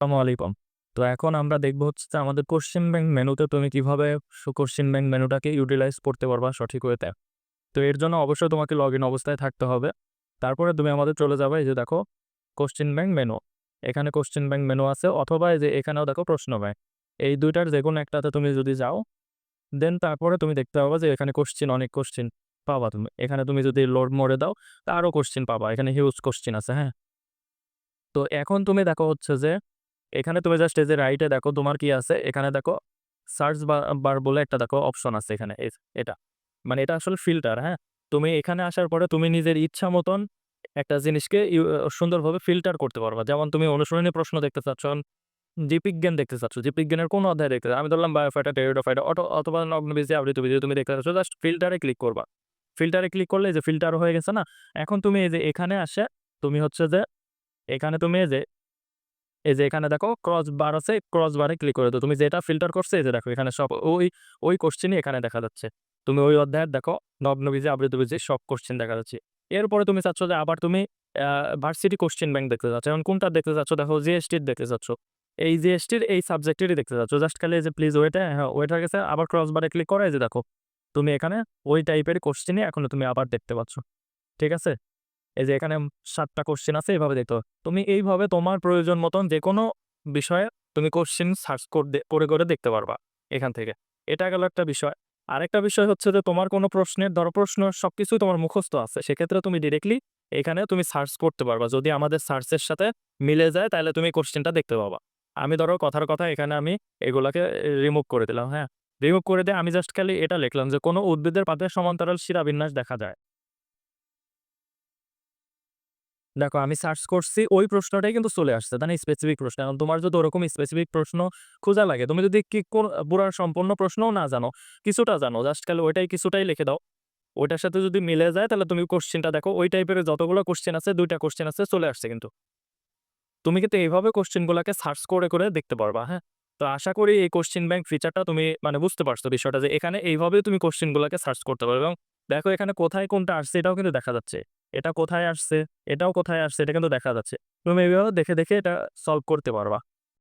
আসসালামু আলাইকুম। তো এখন আমরা দেখব হচ্ছে আমাদের কোশ্চেন ব্যাংক মেনুতে তুমি কীভাবে কোশ্চেন ব্যাংক মেনুটাকে ইউটিলাইজ করতে পারবা সঠিক ওয়েতে। তো এর জন্য অবশ্যই তোমাকে লগইন অবস্থায় থাকতে হবে। তারপরে তুমি আমাদের চলে যাবে এই যে দেখো কোশ্চেন ব্যাংক মেনু। এখানে কোশ্চেন ব্যাংক মেনু আছে অথবা এই যে এখানেও দেখো প্রশ্ন ব্যাংক। এই ২ টার যেকোনো একটাতে তুমি যদি যাও, দেন তারপরে তুমি দেখতে পাবা যে এখানে কোশ্চেন অনেক কোশ্চেন পাবা তুমি। এখানে তুমি যদি লোড মোডে দাও, তা আরও কোশ্চেন পাবা। এখানে হিউজ কোশ্চেন আছে, হ্যাঁ? তো এখন তুমি দেখো হচ্ছে যে এখানে তুমি জাস্ট এই যে রাইটে দেখো তোমার কি আছে, এখানে দেখো সার্চ বার বলে একটা দেখো অপশন আছে এখানে এটা। মানে এটা আসলে ফিল্টার, হ্যাঁ? তুমি এখানে আসার পরে তুমি নিজের ইচ্ছা মতন একটা জিনিসকে সুন্দরভাবে ফিল্টার করতে পারবা। যেমন তুমি অনুশীলনী প্রশ্ন দেখতে চাচ্ছ, জীববিজ্ঞান দেখতে চাচ্ছ, জীববিজ্ঞানের কোন অধ্যায় দেখতে আমি ধরলাম বায়োফাইটা, টেরিডোফাইটা অটো অথবা নগ্নবীজি, আবৃতবীজি তুমি দেখতে চাচ্ছ জাস্ট ফিল্টারে ক্লিক করবা। ফিল্টারে ক্লিক করলে যে ফিল্টার হয়ে গেছে না? এখন তুমি এই যে এখানে আসে তুমি হচ্ছে যে এখানে তুমি এই যে এই যে এখানে দেখো ক্রস বার আছে, ক্রস বারে ক্লিক করে দাও। তুমি যেটা ফিল্টার করছ এই যে দেখো এখানে সব ওই, ওই কোশ্চেনই এখানে দেখা যাচ্ছে। তুমি ওই অধ্যায়ের দেখো নগ্নবীজি, আবৃতবীজি সব কোশ্চেন দেখা যাচ্ছে। এরপরে তুমি চাচ্ছ যে আবার তুমি ভার্সিটি কোশ্চেন ব্যাংক দেখতে চাচ্ছ। এখন কোনটা দেখতে চাচ্ছ দেখো জিএসটির দেখতে চাচ্ছ। এই জিএসটির এই সাবজেক্টেরই দেখতে চাচ্ছ। জাস্ট খালি যে প্লিজ ওয়েটে হ্যাঁ, ওয়েট হয়ে গেছে। আবার ক্রস বারে ক্লিক করে যে দেখো। তুমি এখানে ওই টাইপের কোশ্চেনই এখন তুমি আবার দেখতে পাচ্ছ। ঠিক আছে? এই যে এখানে ৭ টা কোশ্চেন আছে এভাবে দেখতে তুমি এইভাবে তোমার প্রয়োজন মতন যেকোনো বিষয়ে তুমি কোশ্চেন সার্চ করে, করে দেখতে পারবা এখান থেকে। এটা গেল একটা বিষয়। আরেকটা বিষয় হচ্ছে যে তোমার কোনো প্রশ্নের ধরো প্রশ্ন সবকিছুই তোমার মুখস্থ আছে। সেক্ষেত্রে তুমি ডিরেক্টলি এখানে তুমি সার্চ করতে পারবা। যদি আমাদের সার্চের সাথে মিলে যায় তাহলে তুমি কোশ্চেনটা দেখতে পাবা। আমি ধরো কথার কথা এখানে আমি এগুলাকে রিমুভ করে দিলাম, হ্যাঁ? রিমুভ করে দিয়ে আমি জাস্ট খালি এটা লিখলাম যে কোনো উদ্ভিদের পাতে সমান্তরাল শিরাবিন্যাস দেখা যায়। দেখো আমি সার্চ করছি ওই প্রশ্নটাই কিন্তু চলে আসছে। তাই না? স্পেসিফিক প্রশ্ন। এখন তোমার যদি ওরকম স্পেসিফিক প্রশ্ন খোঁজা লাগে, তুমি যদি কি কোন পুরা সম্পূর্ণ প্রশ্নও না জানো, কিছুটা জানো, জাস্ট খালি ওইটাই কিছুটাই লিখে দাও। ওইটার সাথে যদি মিলে যায় তাহলে তুমি কোশ্চেনটা দেখো। ওই টাইপের যতগুলো কোশ্চেন আছে দুইটা কোশ্চেন আছে চলে আসছে কিন্তু। তুমি কিন্তু এইভাবে কোশ্চেনগুলোকে সার্চ করে, করে দেখতে পারবা, হ্যাঁ? তো আশা করি এই কোশ্চেন ব্যাংক ফিচারটা তুমি মানে বুঝতে পারছ বিষয়টা যে এখানে এইভাবেই তুমি কোশ্চেনগুলাকে সার্চ করতে পারবে এবং দেখো এখানে কোথায় কোনটা আসছে এটাও কিন্তু দেখা যাচ্ছে। এটা কোথায় আসছে, এটাও কোথায় আসছে এটা কিন্তু দেখা যাচ্ছে। তুমি এইভাবে দেখে, দেখে এটা সলভ করতে পারবা।